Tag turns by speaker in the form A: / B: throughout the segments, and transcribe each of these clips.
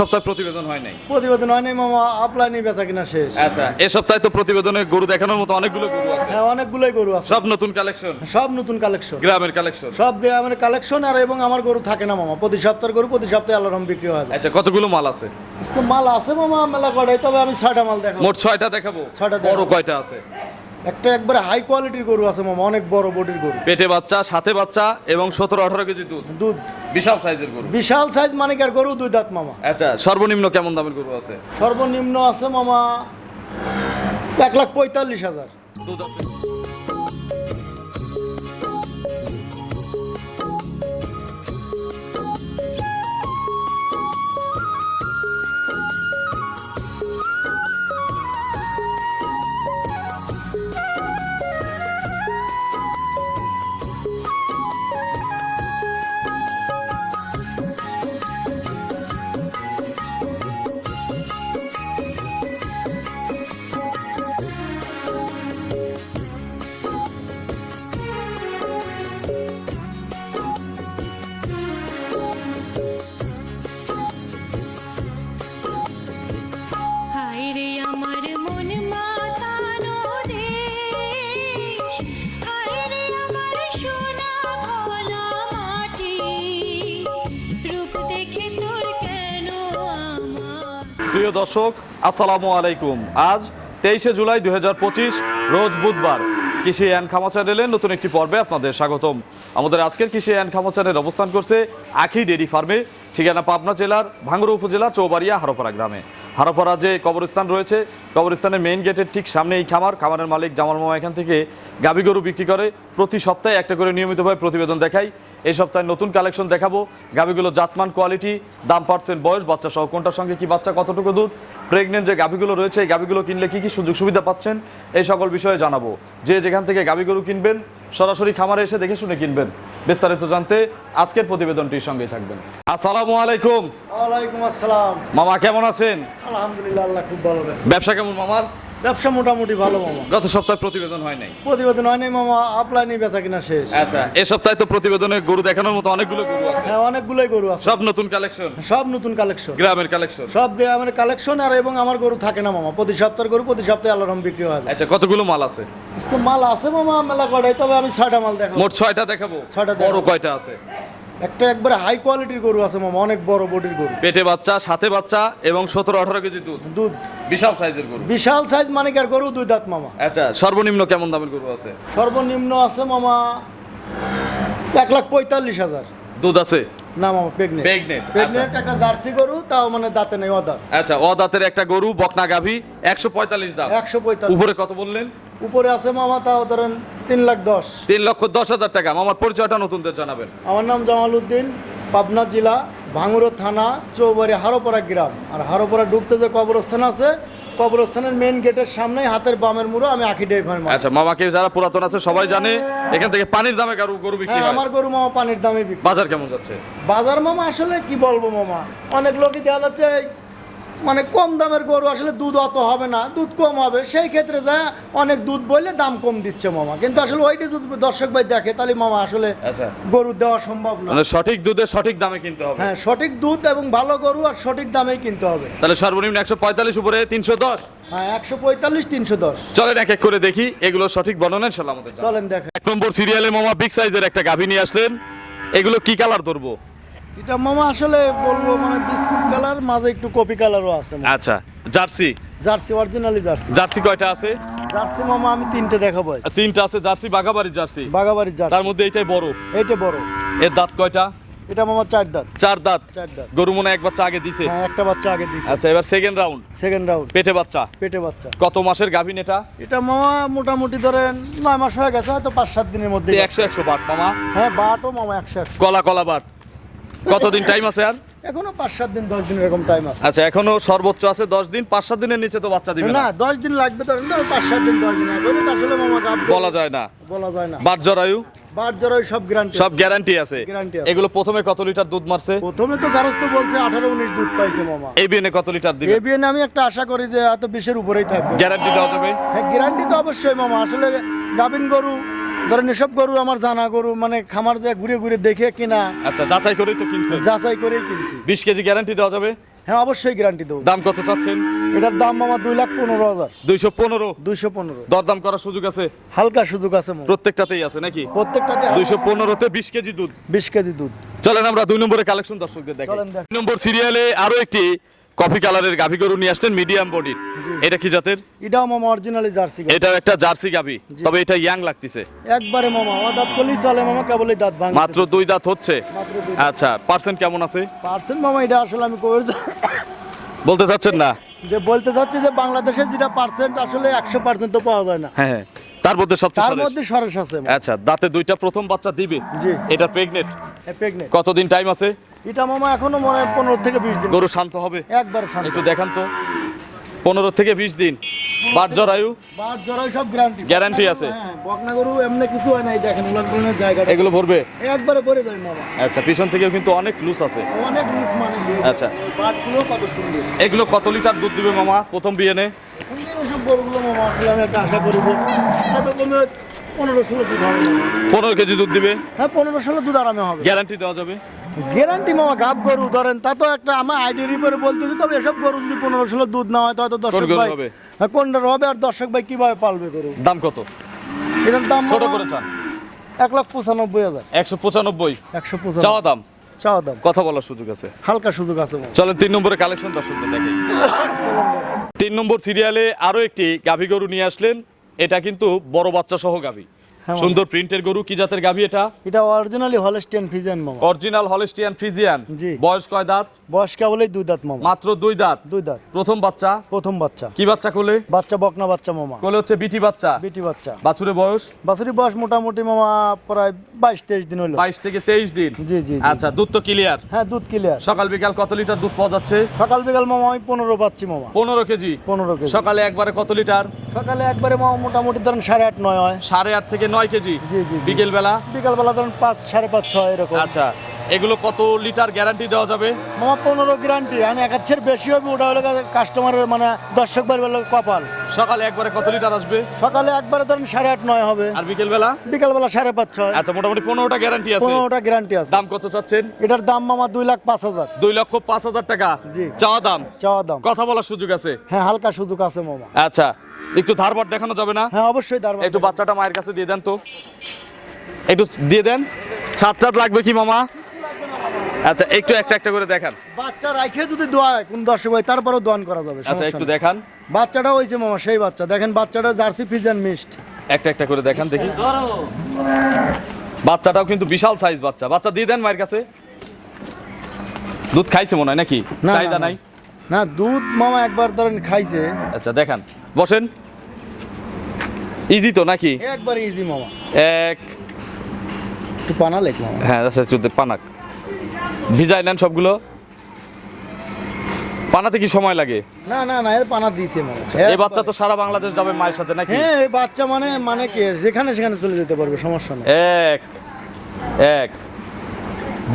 A: সপ্তাহে প্রতিবেদন হয় নাই।
B: প্রতিবেদন হয় নাই মামা আপলাইনি বেচা কিনা শেষ।
A: আচ্ছা এ সপ্তাহে তো প্রতিবেদনে গরু দেখানোর মতো অনেকগুলো গরু আছে।
B: হ্যাঁ অনেকগুলোই গরু আছে।
A: সব নতুন কালেকশন
B: সব নতুন কালেকশন
A: গ্রামের কালেকশন
B: সব গ্রামের কালেকশন আর এবং আমার গরু থাকে না মামা। প্রতি সপ্তাহের গরু প্রতি সপ্তাহে আলারম বিক্রি হয়।
A: আচ্ছা কতগুলো মাল আছে?
B: মাল আছে মামা মেলা কটাই তবে আমি ছয়টা মাল দেখাবো।
A: মোট ছয়টা দেখাবো?
B: ছয়টা
A: বড় কয়টা আছে?
B: একটা একবারে হাই কোয়ালিটির গরু আছে মামা অনেক বড় বডির গরু।
A: পেটে বাচ্চা সাথে বাচ্চা এবং সতেরো আঠারো কেজি দুধ।
B: দুধ।
A: বিশাল সাইজের গরু।
B: বিশাল সাইজ মানে আর গরু দুই দাঁত মামা।
A: আচ্ছা সর্বনিম্ন কেমন দামের গরু আছে?
B: সর্বনিম্ন আছে মামা এক লাখ পঁয়তাল্লিশ হাজার।
A: দুধ আছে। প্রিয় দর্শক, আসসালামু আলাইকুম। আজ তেইশে জুলাই দু হাজার পঁচিশ, রোজ বুধবার। কৃষি অ্যান্ড খামা চ্যানেলের নতুন একটি পর্বে আপনাদের স্বাগতম। আমাদের আজকের কৃষি অ্যান্ড খামা চ্যানেল অবস্থান করছে আখি ডেরি ফার্মে, ঠিকানা পাবনা জেলার ভাঙ্গুড়া উপজেলা চৌবাড়িয়া, হারোপাড়া গ্রামে। হারোপাড়া যে কবরস্থান রয়েছে, কবরস্থানের মেইন গেটের ঠিক সামনে এই খামার। খামারের মালিক জামাল মামা এখান থেকে গাভী গরু বিক্রি করে প্রতি সপ্তাহে একটা করে নিয়মিতভাবে প্রতিবেদন দেখাই। এই সপ্তাহে নতুন কালেকশন দেখাবো। গাভীগুলো জাতমান কোয়ালিটি দাম পার্সেন্ট বয়স বাচ্চা সহ কোনটার সঙ্গে কি বাচ্চা কতটুকু দুধ? প্রেগনেন্ট যে গাভীগুলো রয়েছে এই গাভীগুলো কিনলে কি কি সুযোগ সুবিধা পাচ্ছেন? এই সকল বিষয়ে জানাব। যে যেখান থেকে গাভী গরু কিনবেন সরাসরি খামারে এসে দেখে শুনে কিনবেন। বিস্তারিত জানতে আজকের প্রতিবেদনটির সঙ্গে থাকবেন। আসসালামু আলাইকুম।
B: ওয়ালাইকুম আসসালাম।
A: মামা কেমন আছেন?
B: আলহামদুলিল্লাহ আল্লাহ খুব ভালো
A: ব্যবসা কেমন মামার?
B: ব্যবসা মোটামুটি ভালো মামা।
A: গত সপ্তাহে প্রতিবেদন হয় নাই?
B: প্রতিবেদন হয় নাই মামা আপলাইনি বেচা কিনা শেষ।
A: আচ্ছা এ সপ্তাহে তো প্রতিবেদনে গরু দেখানোর মতো অনেকগুলো গরু আছে।
B: হ্যাঁ অনেকগুলোই গরু আছে।
A: সব নতুন কালেকশন?
B: সব নতুন কালেকশন।
A: গ্রামের কালেকশন?
B: সব গ্রামের কালেকশন আর এবং আমার গরু থাকে না মামা। প্রতি সপ্তাহের গরু প্রতি সপ্তাহে আলারম বিক্রি হয়।
A: আচ্ছা কতগুলো মাল আছে?
B: মাল আছে মামা। মেলা কটাই তবে আমি ছয়টা মাল দেখাবো।
A: মোট ছয়টা দেখাবো।
B: ছয়টা
A: বড় কয়টা আছে?
B: একটা একবারে হাই কোয়ালিটির গরু আছে মামা অনেক বড় বডির গরু।
A: পেটে বাচ্চা সাথে বাচ্চা এবং সতেরো আঠারো কেজি দুধ।
B: দুধ।
A: বিশাল সাইজের গরু।
B: বিশাল সাইজ মানিকার গরু দুই দাঁত মামা।
A: আচ্ছা সর্বনিম্ন কেমন দামের গরু আছে?
B: সর্বনিম্ন আছে মামা এক লাখ পঁয়তাল্লিশ হাজার।
A: দুধ আছে?
B: না মামা প্রেগনেন্ট
A: Pregnant,
B: প্রেগনেন্ট একটা জার্সি গরু তাও মানে দাঁতে নেই অদাঁত।
A: আচ্ছা ও দাঁতের একটা গরু বকনা গাভী একশো পঁয়তাল্লিশ দাম।
B: একশো পঁয়তাল্লিশ।
A: উপরে কত বললেন?
B: উপরে আছে মামা তাও ধরেন তিন লাখ দশ।
A: তিন লক্ষ দশ হাজার টাকা। মামার পরিচয়টা নতুনদের জানাবেন।
B: আমার নাম জামাল উদ্দিন পাবনা জেলা ভাঙুরো থানা চৌবাড়ি হারোপাড়া গ্রাম। আর হারোপাড়া ঢুকতে যে কবরস্থান আছে কবরস্থানের মেন গেটের সামনেই হাতের বামের মুড়ো আমি আখি ডেয়ারি ফার্ম
A: আচ্ছা মামাকে যারা পুরাতন আছে সবাই জানে এখান থেকে পানির দামে গরু গরু বিক্রি
B: হ্যাঁ
A: হয়।
B: আমার গরু মামা পানির দামে বিক্রি।
A: বাজার কেমন যাচ্ছে?
B: বাজার মামা আসলে কি বলব মামা? অনেক লোকই দেখা যাচ্ছে মানে কম দামের গরু আসলে দুধ অত হবে না দুধ কম হবে। সেই ক্ষেত্রে যা অনেক দুধ বললে দাম কম দিচ্ছে মামা। কিন্তু আসলে ওইটি যদি দর্শক ভাই দেখে তাহলে মামা আসলে
A: আচ্ছা।
B: গরু দেওয়া সম্ভব না।
A: মানে সঠিক দুধে সঠিক দামে কিনতে হবে।
B: হ্যাঁ সঠিক দুধ এবং ভালো গরু আর সঠিক দামেই কিনতে হবে।
A: তাহলে সর্বনিম্ন একশো পঁয়তাল্লিশ উপরে তিনশো দশ।
B: হ্যাঁ একশো পঁয়তাল্লিশ তিনশো দশ।
A: চলেন এক এক করে দেখি এগুলো সঠিক বর্ণনা
B: চলেন দেখেন।
A: এক নম্বর সিরিয়ালে মামা বিগ সাইজের একটা গাভী নিয়ে আসলেন। এগুলো কি কালার ধরবো?
B: এটা মামা আসলে বলব মানে বিস্কুট কালার মাঝে একটু কপি কালারও আছে
A: আচ্ছা Jersey?
B: Jersey originally Jersey.
A: Jersey কয়টা আছে?
B: জার্সি মামা আমি তিনটে দেখাবো
A: তিনটা আছে জার্সি বাঘাবাড়ির জার্সি।
B: বাগাবাড়ির জার্সি।
A: তার মধ্যে এইটাই বড়।
B: এইটা বড়।
A: এর দাঁত কয়টা?
B: এটা মামা চার দাঁত।
A: চার দাঁত।
B: চার দাঁত।
A: গরু মনে এক বাচ্চা আগে দিছে।
B: হ্যাঁ একটা বাচ্চা আগে দিছে।
A: আচ্ছা এবার সেকেন্ড রাউন্ড
B: সেকেন্ড রাউন্ড
A: পেটে বাচ্চা।
B: পেটে বাচ্চা।
A: কত মাসের গাভিন এটা?
B: এটা মামা মোটামুটি ধরেন নয় মাস হয়ে গেছে হয়তো পাঁচ সাত দিনের মধ্যে
A: একশো একশো বাট মামা।
B: হ্যাঁ বাটও মামা একশো একশো।
A: কলা কলা বাট। কতদিন টাইম আছে আর?
B: এখনও পাঁচ সাত দিন দশ দিন এরকম টাইম আছে।
A: আচ্ছা এখনও সর্বোচ্চ আছে দশ দিন পাঁচ সাত দিনের নিচে তো বাচ্চা দিবে
B: না। দশ দিন লাগবে ধরেন না পাঁচ সাত দিন দশ দিন আসলে
A: বলা। যায় না।
B: বলা যায় না।
A: বাট জরায়ু?
B: ওই সব গ্যারান্টি
A: সব গ্যারান্টি আছে। এগুলো প্রথমে কত লিটার দুধ মারছে?
B: প্রথমে তো গারস্থ বলছে আঠারো উনিশ দুধ পাইছে মামা।
A: এই বিএনে কত লিটার দিবে?
B: এবিএন আমি একটা আশা করি যে এত বিশের উপরেই থাকবে।
A: গ্যারান্টি দেওয়া যাবে?
B: হ্যাঁ গ্যারান্টি তো অবশ্যই মামা। আসলে গাভিন গরু ধরেন এসব গরু আমার জানা গরু মানে খামার যে ঘুরে ঘুরে দেখে কিনা।
A: আচ্ছা যাচাই করেই তো কিনছে
B: যাচাই করেই কিনছি।
A: বিশ কেজি গ্যারান্টি দেওয়া যাবে?
B: হ্যাঁ অবশ্যই গ্যারান্টি দেবো।
A: দাম কত চাচ্ছেন?
B: এটার দাম মামা দুই লাখ পনেরো হাজার।
A: দুইশো পনেরো?
B: দুইশো পনেরো।
A: দরদাম করার সুযোগ আছে?
B: হালকা সুযোগ আছে।
A: প্রত্যেকটাতেই আছে নাকি?
B: প্রত্যেকটাতে
A: দুইশো পনেরোতে বিশ কেজি দুধ।
B: বিশ কেজি দুধ।
A: চলেন আমরা দুই নম্বরে কালেকশন দর্শকদের দেখি। দুই নম্বর সিরিয়ালে আরও একটি কফি কালারের গাভী গরু নিয়ে আসলেন মিডিয়াম বডির। এটা কি জাতের?
B: এটা মামা অরিজিনালি জার্সি।
A: এটা একটা জার্সি গাভী তবে এটা ইয়াং লাগতেছে।
B: একবারে মামা আমার দাঁত করলেই চলে মামা কেবলই দাঁত ভাঙ
A: মাত্র দুই দাঁত হচ্ছে। আচ্ছা পার্সেন্ট কেমন আছে?
B: পার্সেন্ট মামা এটা আসলে আমি করেছি
A: বলতে চাচ্ছেন না?
B: যে বলতে চাচ্ছি যে বাংলাদেশে যেটা পার্সেন্ট আসলে একশো পার্সেন্ট তো পাওয়া যায় না।
A: হ্যাঁ হ্যাঁ। তার মধ্যে সবচেয়ে
B: তার মধ্যে সরস আছে।
A: আচ্ছা দাঁতে দুইটা প্রথম বাচ্চা দিবে।
B: জি।
A: এটা প্রেগনেন্ট
B: প্রেগনেন্ট
A: কতদিন টাইম আছে?
B: এটা মামা এখনও মনে হয় পনেরো থেকে বিশ দিন।
A: গরু শান্ত হবে?
B: একবার শান্ত।
A: একটু দেখান তো। পনেরো থেকে বিশ দিন। বাট জরায়ু?
B: বার জরাই সব গ্যারান্টি
A: Guarantee আছে?
B: হ্যাঁ বকনা গরু এমনি কিছু হয় নাই দেখেন উলান পালানের জায়গাটা।
A: এগুলো ভরবে?
B: একবারে পরে যায় মামা।
A: আচ্ছা পিছন থেকেও কিন্তু অনেক লুজ আছে।
B: অনেক লুজ মানে
A: আচ্ছা।
B: বাটগুলো কত সুন্দর।
A: এগুলো কত লিটার দুধ দিবে মামা প্রথম বিয়ে নে?
B: সুন্দর ওসব গরুগুলো মামা আসলে আমি একটা আশা করব। কত কমে পনেরো ষোলো দুধ হবে
A: পনেরো কেজি দুধ দিবে?
B: হ্যাঁ পনেরো ষোলো দুধ আরামে হবে।
A: গ্যারান্টি দেওয়া যাবে?
B: গ্যারান্টি মামা গাব গরু ধরেন তা তো একটা আমার আইডির উপরে বলতেছি তবে এসব গরু যদি পনেরো ষোলো দুধ না হয় তো দর্শক ভাই? হ্যাঁ, কোনটা হবে আর দর্শক ভাই কীভাবে পালবে গরু?
A: দাম কত?
B: এটার দাম
A: ছোট করে চান।
B: এক লাখ পঁচানব্বই হাজার।
A: একশো পঁচানব্বই।
B: একশো
A: চাওয়া দাম?
B: চাওয়া দাম।
A: কথা বলার সুযোগ আছে।
B: হালকা সুযোগ আছে
A: চলেন তিন নম্বরের কালেকশন দর্শকদের দেখে তিন নম্বর সিরিয়ালে আরও একটি গাভী গরু নিয়ে আসলেন। এটা কিন্তু বড় বাচ্চা সহ গাভী। সুন্দর প্রিন্টের গরু কি জাতের গাভী এটা?
B: এটা অরিজিনালি হলস্টিয়ান ফিজেন মামা।
A: অরিজিনাল হলিস্টিয়ান ফ্রিজিয়ান
B: জি।
A: বয়স কয় দাঁত?
B: বয়স কেবলই দুই দাঁত মামা।
A: মাত্র দুই দাঁত?
B: দুই দাঁত।
A: প্রথম বাচ্চা?
B: প্রথম বাচ্চা।
A: কি বাচ্চা কোলে?
B: বাচ্চা বকনা বাচ্চা মামা।
A: কোলে হচ্ছে বিটি বাচ্চা।
B: বেটি বাচ্চা।
A: বাছুরের বয়স?
B: বাছুরি বয়স মোটামুটি মামা প্রায় বাইশ তেইশ দিন হলো।
A: বাইশ থেকে তেইশ দিন?
B: জি জি।
A: আচ্ছা দুধ তো ক্লিয়ার
B: হ্যাঁ দুধ ক্লিয়ার
A: সকাল বিকাল কত লিটার দুধ পাওয়া যাচ্ছে?
B: সকাল বিকাল মামা আমি পনেরো পাচ্ছি মামা।
A: পনেরো কেজি?
B: পনেরো কেজি।
A: সকালে একবারে কত লিটার?
B: সকালে একবারে মামা মোটামুটি ধরেন সাড়ে আট নয় হয়।
A: সাড়ে আট থেকে নয় কেজি বিকেলবেলা?
B: বিকেলবেলা ধরেন পাঁচ সাড়ে পাঁচ ছয় এরকম।
A: আচ্ছা। এগুলো কত লিটার গ্যারান্টি দেওয়া যাবে?
B: মামা পনেরো গ্যারান্টি। আর একাচ্ছের বেশি হবে ওটা হলো কাস্টমারের মানে দর্শক বাড়ি হলো কপাল।
A: সকালে একবারে কত লিটার আসবে?
B: সকালে একবারে ধরেন সাড়ে আট নয় হবে।
A: আর বিকেল বেলা
B: বিকালবেলা সাড়ে পাঁচ ছয়।
A: আচ্ছা মোটামুটি পনেরোটা গ্যারান্টি আছে।
B: পনেরোটা গ্যারান্টি আছে।
A: দাম কত চাচ্ছেন?
B: এটার দাম মামা দুই লাখ পাঁচ হাজার।
A: দুই লক্ষ পাঁচ হাজার টাকা?
B: জি।
A: চাওয়া দাম?
B: চাওয়া দাম।
A: কথা বলার সুযোগ আছে?
B: হ্যাঁ হালকা সুযোগ আছে মামা।
A: আচ্ছা একটু ধারবার দেখানো যাবে না?
B: হ্যাঁ অবশ্যই দাঁড়াবে
A: একটু বাচ্চাটা মায়ের কাছে দিয়ে দেন তো। একটু দিয়ে দেন। সাত সাত লাগবে কি মামা? আচ্ছা একটু একটা একটা করে দেখান।
B: বাচ্চা রাখে যদি দোয়া হয় কোন দর্শক ভাই তারপরেও দোয়ান করা যাবে
A: আচ্ছা একটু দেখান।
B: বাচ্চাটা হয়েছে মামা সেই বাচ্চা। দেখেন বাচ্চাটা জার্সি ফিজান মিস্ট
A: একটা একটা করে দেখান দেখি। বাচ্চাটাও কিন্তু বিশাল সাইজ বাচ্চা। বাচ্চা দিয়ে দেন মায়ের কাছে। দুধ খাইছে মনে হয় নাকি?
B: না,
A: চাহিদা নাই?
B: না দুধ মামা একবার ধরেন খাইছে।
A: আচ্ছা দেখান। বসেন। ইজি তো নাকি?
B: একবার ইজি মামা।
A: এক।
B: একটু পানা লেখ মামা।
A: হ্যাঁ আচ্ছা চুদে পানাক। ভিজাই নেন সবগুলো? পানাতে কি সময় লাগে?
B: না না না এর পানা দিয়েছে মামা
A: এই বাচ্চা তো সারা বাংলাদেশ যাবে মায়ের সাথে নাকি?
B: হ্যাঁ এই বাচ্চা মানে মানে কি? যেখানে সেখানে চলে যেতে পারবে সমস্যা নেই।
A: এক এক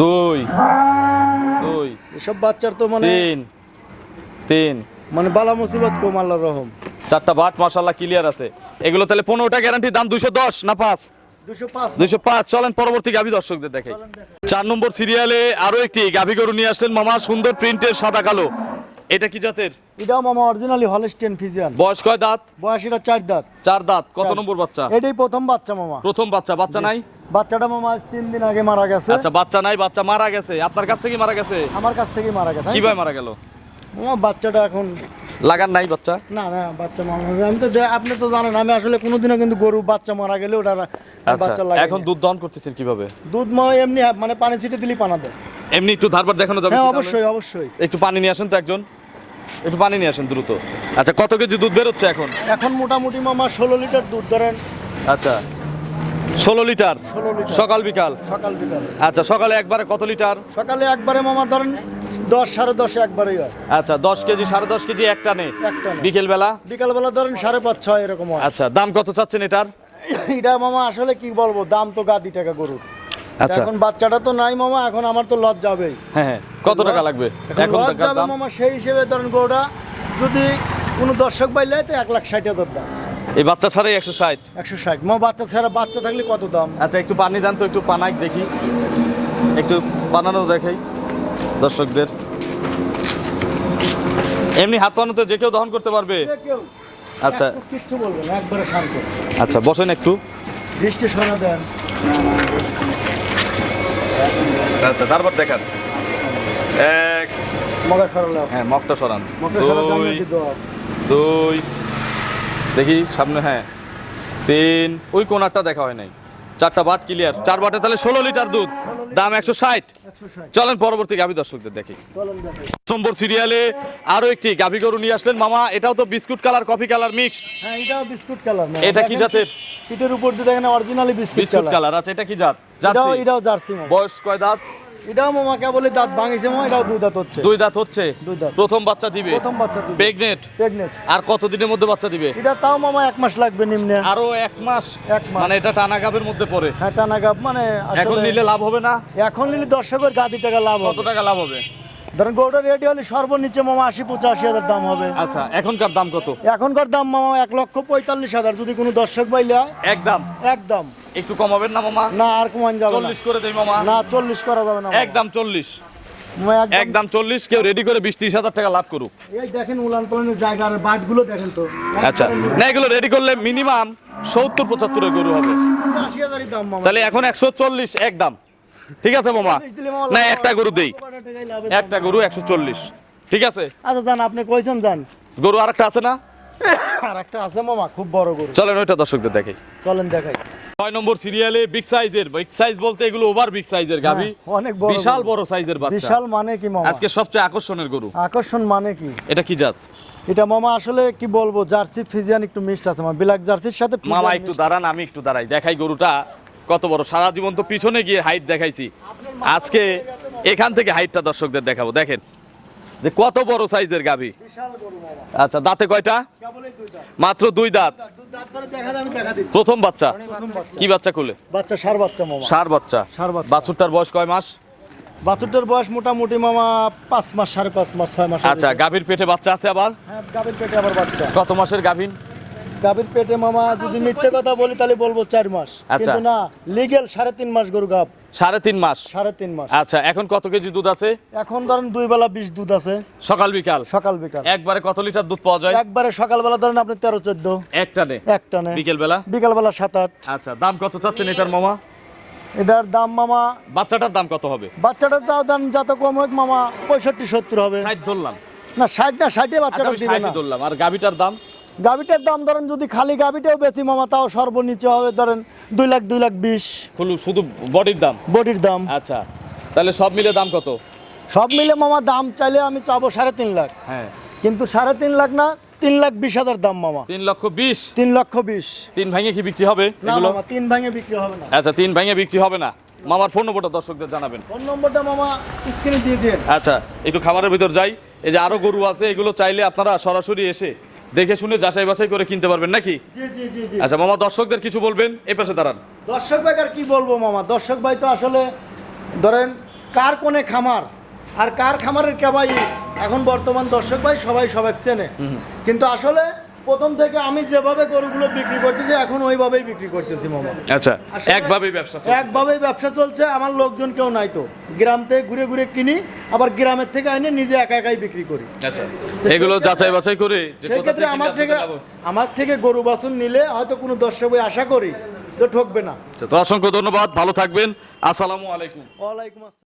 A: দুই দুই
B: এসব বাচ্চার তো মানে
A: তিন তিন।
B: মানে বালা মুসিবত কম আল্লাহর রহম।
A: চারটা বাট মাশাল্লাহ ক্লিয়ার আছে। এগুলো তাহলে পনেরোটা গ্যারান্টি দাম দুশো দশ না পাঁচ?
B: দুশো পাঁচ।
A: দুইশো পাঁচ চলেন পরবর্তী গাভী দর্শকদের দেখে চার নম্বর সিরিয়ালে আরও একটি গাভী গরু নিয়ে আসলেন মামা সুন্দর প্রিন্টের সাদা কালো। এটা কি জাতের?
B: এটাও মামা অরিজিনালি হলস্টেন ফিজিয়ান
A: বয়স কয় দাঁত?
B: বয়স এটা চার দাঁত।
A: চার দাঁত কত নম্বর বাচ্চা?
B: এটাই প্রথম বাচ্চা মামা।
A: প্রথম বাচ্চা বাচ্চা নাই?
B: বাচ্চাটা মামা আজ তিন দিন আগে মারা গেছে।
A: আচ্ছা বাচ্চা নাই বাচ্চা মারা গেছে। আপনার কাছ থেকে মারা গেছে?
B: আমার কাছ থেকেই মারা গেছে।
A: কীভাবে মারা গেল?
B: মামা বাচ্চাটা এখন
A: লাগান নাই বাচ্চা?
B: না না বাচ্চা মারা। আমি তো আপনি তো জানেন আমি আসলে কোনোদিনও কিন্তু গরু বাচ্চা মারা গেলে ওটা
A: আচ্ছা
B: বাচ্চা লাগে
A: এখন দুধ দহন করতেছেন কীভাবে?
B: দুধ মা এমনি মানে পানি ছিটে দিলেই পানা দেয়।
A: এমনি একটু ধারবার দেখানো যাবে
B: হ্যাঁ অবশ্যই অবশ্যই।
A: একটু পানি নিয়ে আসেন তো একজন। একটু পানি নিয়ে আসেন দ্রুত। আচ্ছা কত কেজি দুধ বেরোচ্ছে এখন?
B: এখন মোটামুটি মামা ষোলো লিটার দুধ ধরেন।
A: আচ্ছা ষোলো লিটার?
B: 16 লিটার।
A: সকাল বিকাল?
B: সকাল বিকাল।
A: আচ্ছা সকালে একবারে কত লিটার?
B: সকালে একবারে মামা ধরেন দশ সাড়ে দশে একবারেই হয়।
A: আচ্ছা দশ কেজি সাড়ে দশ কেজি একটা নে
B: একটা না।
A: বিকেল বেলা
B: বিকালবেলা ধরেন সাড়ে পাঁচ ছয় এরকম হয়।
A: আচ্ছা দাম কত চাচ্ছেন এটার?
B: এটা মামা আসলে কি বলব দাম তো গাদি টাকা গরুর।
A: আচ্ছা।
B: এখন বাচ্চাটা তো নাই মামা এখন আমার তো লজ যাবেই
A: হ্যাঁ হ্যাঁ। কত টাকা লাগবে?
B: লজ যাবে মামা সেই হিসেবে ধরেন গরুটা যদি কোনো দর্শক পাইলে তো এক লাখ ষাট হাজার দাম।
A: এই বাচ্চা ছাড়াই একশো ষাট?
B: একশো ষাট। মামা বাচ্চা ছাড়া বাচ্চা থাকলে কত দাম?
A: আচ্ছা একটু পানি দেন তো একটু পানাক দেখি। একটু বানানো দেখাই। দর্শকদের। এমনি হাত পানোতে যে কেউ দহন করতে পারবে। আচ্ছা। আচ্ছা বসেন একটু।
B: দৃষ্টি সরা দেন।
A: আচ্ছা তারপর দেখান। এক। হ্যাঁ মগটা সরান। দুই। দুই। দেখি সামনে হ্যাঁ। তিন। ওই কোনারটা দেখা হয় নাই। চারটা বাট ক্লিয়ার। চার বাটে তাহলে ষোলো লিটার দুধ। দাম একশো ষাট। চলেন পরবর্তী গাভী দর্শকদের দেখি। নম্বর সিরিয়ালে আরও একটি গাভী গরু নিয়ে আসলেন। মামা এটাও তো biscuit colour coffee colour mixed.
B: হ্যাঁ এটাও বিস্কুট কালার
A: এটা কি জাতের?
B: পিঠের উপর দিয়ে দেখেন অরিজিনালি বিস্কুট কালার।
A: আছে আচ্ছা এটা কি জাত? জার্সি।
B: এটাও জার্সি
A: বয়স কয় দাঁত?
B: এটাও মামা কেবলই দাঁত ভাঙিছে মামা এটাও দুই দাঁত হচ্ছে।
A: দুই দাঁত হচ্ছে?
B: দুই দাঁত।
A: প্রথম বাচ্চা দিবে?
B: প্রথম বাচ্চা দিবে।
A: প্রেগনেন্ট?
B: প্রেগনেন্ট।
A: আর কতদিনের মধ্যে বাচ্চা দিবে?
B: এটা তাও মামা এক মাস লাগবে নিম্নে।
A: আরও এক মাস?
B: এক মাস।
A: মানে এটা টানা গাভের মধ্যে পড়ে।
B: হ্যাঁ টানা গাব মানে
A: এখন নিলে লাভ হবে না?
B: এখন নিলে দর্শকের গাদি টাকা লাভ
A: কত টাকা লাভ হবে?
B: ধরেন গৌড়া রেডি হলে সর্বনিচে মামা আশি পঁচাশি হাজার দাম হবে।
A: আচ্ছা এখনকার দাম কত?
B: এখনকার দাম মামা এক লক্ষ পঁয়তাল্লিশ হাজার। যদি কোনো দর্শক পাইলে
A: একদম
B: একদম
A: একটু কমাবেন না মামা?
B: না আর কমান যাবে না।
A: চল্লিশ করে দেই মামা।
B: না চল্লিশ করা যাবে না
A: একদম চল্লিশ।
B: একদম
A: চল্লিশ কেউ রেডি করে বিশ ত্রিশ হাজার টাকা লাভ করুক।
B: এই দেখেন উলান পালানের জায়গার বাটগুলো দেখেন তো।
A: আচ্ছা না এগুলো রেডি করলে মিনিমাম সত্তর পঁচাত্তরের গরু হবে।
B: আশি হাজারই দাম মামা।
A: তাহলে এখন একশো চল্লিশ একদম ঠিক আছে মামা? না একটা গরু দেই। একটা গরু একশো চল্লিশ। ঠিক আছে?
B: আচ্ছা যান আপনি কইছেন যান
A: গরু আর একটা আছে না?
B: আর একটা আছে মামা খুব বড় গরু।
A: চলেন ওইটা দর্শকদের দেখে
B: চলেন দেখাই।
A: ছয় নম্বর সিরিয়ালে বিগ সাইজের বিগ সাইজ বলতে এগুলো ওভার বিগ সাইজের গাভি।
B: হ্যাঁ, অনেক বড়
A: বিশাল বড় সাইজের বাচ্চা।
B: বিশাল মানে কি মামা?
A: আজকে সবচেয়ে আকর্ষণের গরু।
B: আকর্ষণ মানে কি?
A: এটা কি জাত?
B: এটা মামা আসলে কি বলব জার্সি ফিজিয়ান একটু মিক্সড আছে মামা। ব্ল্যাক জার্সির সাথে
A: মামা একটু দাঁড়ান আমি একটু দাঁড়াই। দেখাই গরুটা কত বড়। সারা জীবন তো পিছনে গিয়ে হাইট দেখাইছি। আজকে এখান থেকে হাইটটা দর্শকদের দেখাবো। দেখেন যে কত বড় সাইজের গাভি আচ্ছা দাঁতে কয়টা? মাত্র দুই দাঁত? প্রথম বাচ্চা? কি বাচ্চা খুলে?
B: বাচ্চা সার বাচ্চা
A: সার বাচ্চা? বাছুরটার বয়স কয় মাস?
B: বাছুরটার বয়স মোটামুটি মামা পাঁচ মাস সাড়ে পাঁচ মাস ছয় মাস
A: আচ্ছা গাভীর পেটে বাচ্চা আছে আবার?
B: হ্যাঁ গাভীর পেটে আবার বাচ্চা।
A: কত মাসের গাভীন
B: গাভীর পেটে মামা যদি মিথ্যে কথা বলি তাহলে বলব চার মাস।
A: আচ্ছা।
B: কিন্তু না লিগেল সাড়ে তিন মাস গরু গাব।
A: সাড়ে তিন মাস?
B: সাড়ে তিন মাস।
A: আচ্ছা এখন কত কেজি দুধ আছে?
B: এখন ধরেন দুই বেলা বিশ দুধ আছে।
A: সকাল বিকাল?
B: সকাল বিকাল।
A: একবারে কত লিটার দুধ পাওয়া যায়?
B: একবারে সকালবেলা ধরেন আপনি তেরো চোদ্দ।
A: এক টানে?
B: এক টানে
A: বিকেল বেলা
B: বিকাল বেলা সাত আট।
A: আচ্ছা দাম কত চাচ্ছেন এটার মামা?
B: এটার দাম মামা
A: বাচ্চাটার দাম কত হবে?
B: বাচ্চাটার দাও দাম যত কম হোক মামা পঁয়ষট্টি সত্তর হবে।
A: ষাট ধরলাম।
B: না ষাট না ষাটে
A: আচ্ছা
B: বাচ্চাটা দিবে না।
A: ধরলাম। আর গাভিটার দাম?
B: গাভিটার দাম ধরেন যদি খালি গাভিটাও বেশি মামা তাও সর্বনিচে হবে ধরেন দুই লাখ দুই লাখ বিশ।
A: খুলু শুধু বডির দাম?
B: বডির দাম।
A: আচ্ছা তাহলে সব মিলে দাম কত?
B: সব মিলে মামা দাম চাইলে আমি চাবো সাড়ে তিন লাখ।
A: হ্যাঁ।
B: কিন্তু সাড়ে তিন লাখ না তিন লাখ বিশ হাজার দাম মামা।
A: তিন লক্ষ বিশ?
B: তিন লক্ষ বিশ।
A: তিন ভাঙে কি বিক্রি হবে
B: না
A: এগুলো?
B: মামা তিন ভাঙে বিক্রি হবে না।
A: আচ্ছা তিন ভাঙে বিক্রি হবে না। মামার ফোন নম্বরটা দর্শকদের জানাবেন।
B: ফোন নম্বরটা মামা স্ক্রিনে দিয়ে দিন।
A: আচ্ছা একটু খামারের ভিতর যাই। এই যে আরও গরু আছে এগুলো চাইলে আপনারা সরাসরি এসে দেখে শুনে যাচাই বাছাই করে কিনতে পারবেন নাকি? আচ্ছা মামা দর্শকদের কিছু বলবেন? এ পাশে দাঁড়ান।
B: দর্শক ভাই আর কি বলব মামা? দর্শক ভাই তো আসলে ধরেন কার কোনে খামার? আর কার খামারের কেবাই এখন বর্তমান দর্শক ভাই সবাই সবাই চেনে। কিন্তু আসলে প্রথম থেকে আমি যেভাবে গরুগুলো বিক্রি করতেছি এখন ওইভাবেই বিক্রি করতেছি মামা।
A: আচ্ছা একভাবেই ব্যবসা
B: একভাবেই ব্যবসা চলছে আমার লোকজন কেউ নাই তো। গ্রাম থেকে ঘুরে ঘুরে কিনি আবার গ্রামের থেকে এনে নিজে একা একাই বিক্রি করি।
A: আচ্ছা এগুলো যাচাই বাছাই করে
B: সেক্ষেত্রে আমার থেকে। আমার থেকে গরু বাছুর নিলে হয়তো কোনো দর্শক আশা করি তো ঠকবে না।
A: আচ্ছা, তো অসংখ্য ধন্যবাদ ভালো থাকবেন। আসসালামু আলাইকুম।
B: ওয়ালাইকুম আসসালাম।